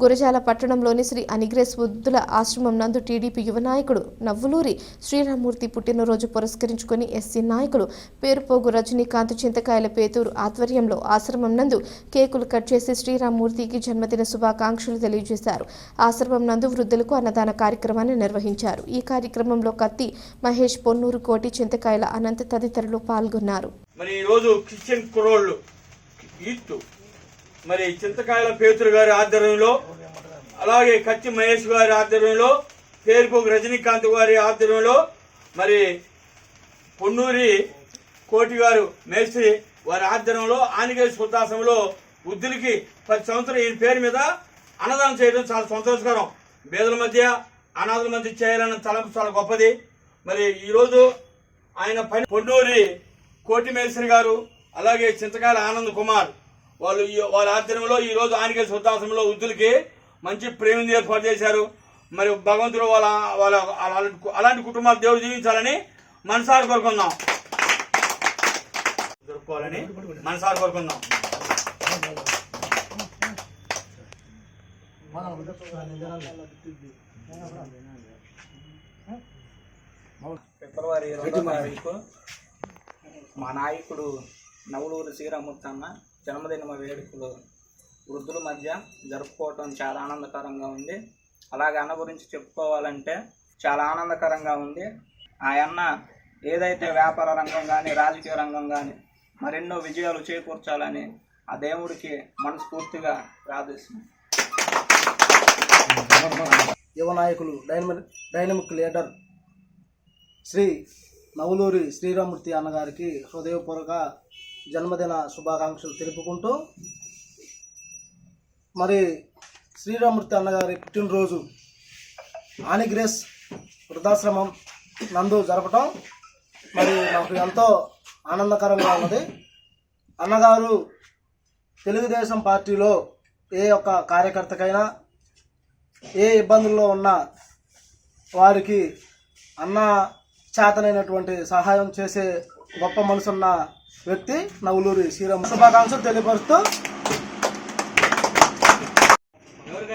గురజాల పట్టణంలోని శ్రీ అనిగ్రేస్ వృద్ధుల ఆశ్రమం నందు టీడీపీ యువ నాయకుడు నవ్వులూరి శ్రీరామూర్తి పుట్టినరోజు పురస్కరించుకుని ఎస్సీ నాయకులు పేరుపోగు రజనీకాంత్ చింతకాయల పేతూరు ఆధ్వర్యంలో ఆశ్రమం నందు కేకులు కట్ చేసి శ్రీరామూర్తికి జన్మదిన శుభాకాంక్షలు తెలియజేశారు. ఆశ్రమం నందు వృద్ధులకు అన్నదాన కార్యక్రమాన్ని నిర్వహించారు. ఈ కార్యక్రమంలో కత్తి మహేష్ పొన్నూరు కోటి చింతకాయల అనంత తదితరులు పాల్గొన్నారు. మరి ఈరోజు క్రిస్టియన్ కురోళ్ళు ఈత్తు మరి చింతకాయల పేతురు గారి ఆధ్వర్యంలో అలాగే కత్తి మహేష్ గారి ఆధ్వర్యంలో పేరుకు రజనీకాంత్ గారి ఆధ్వర్యంలో మరి పొన్నూరి కోటి గారు మేస్త్రి వారి ఆధ్వర్యంలో ఆనిగే శుద్ధాశ్రమంలో వృద్ధులకి ప్రతి సంవత్సరం ఈ పేరు మీద అన్నదానం చేయడం చాలా సంతోషకరం. పేదల మధ్య అనాథల మధ్య చేయాలన్న తలంపు చాలా గొప్పది. మరి ఈరోజు ఆయన పని పొన్నూరి కోటి మేస్త్రి గారు అలాగే చింతకాయల ఆనంద్ కుమార్ వాళ్ళు వాళ్ళ ఆధ్వర్యంలో ఈ రోజు శుద్ధాశ్రమంలో వృద్ధులకి మంచి ప్రేమిని ఏర్పాటు చేశారు. మరి భగవంతుడు వాళ్ళ వాళ్ళ అలాంటి అలాంటి కుటుంబాలు దేవుడు జీవించాలని మనసారి కోరుకుందాం. దొరుకుకోవాలని మనసారి కోరుకుందాం. ఫిబ్రవరి ఇరవై తారీఖు మా నాయకుడు నవలూరు శ్రీరామూర్తి అన్న జన్మదిన వేడుకలు వృద్ధుల మధ్య జరుపుకోవటం చాలా ఆనందకరంగా ఉంది. అలాగే అన్న గురించి చెప్పుకోవాలంటే చాలా ఆనందకరంగా ఉంది. ఆయన్న ఏదైతే వ్యాపార రంగం కానీ రాజకీయ రంగం కానీ మరెన్నో విజయాలు చేకూర్చాలని ఆ దేవుడికి మనస్ఫూర్తిగా ప్రార్థిస్తుంది యువ నాయకులు dynamic dynamic leader Shri Navaluri Sriramamurthy అన్నగారికి హృదయపూర్వక జన్మదిన శుభాకాంక్షలు తెలుపుకుంటూ మరి శ్రీరామూర్తి అన్నగారి పుట్టినరోజు ఆనిగ్రేస్ వృద్ధాశ్రమం నందు జరపటం. మరి నాకు ఎంతో ఆనందకరంగా ఉన్నది. అన్నగారు తెలుగుదేశం పార్టీలో ఏ ఒక్క కార్యకర్తకైనా ఏ ఇబ్బందుల్లో ఉన్న వారికి అన్న చేతనైనటువంటి సహాయం చేసే గొప్ప మనసున్న వ్యక్తి నవలూరి శ్రీరామ శుభాకాంక్షలు తెలియపరుస్తూ ఎవరికి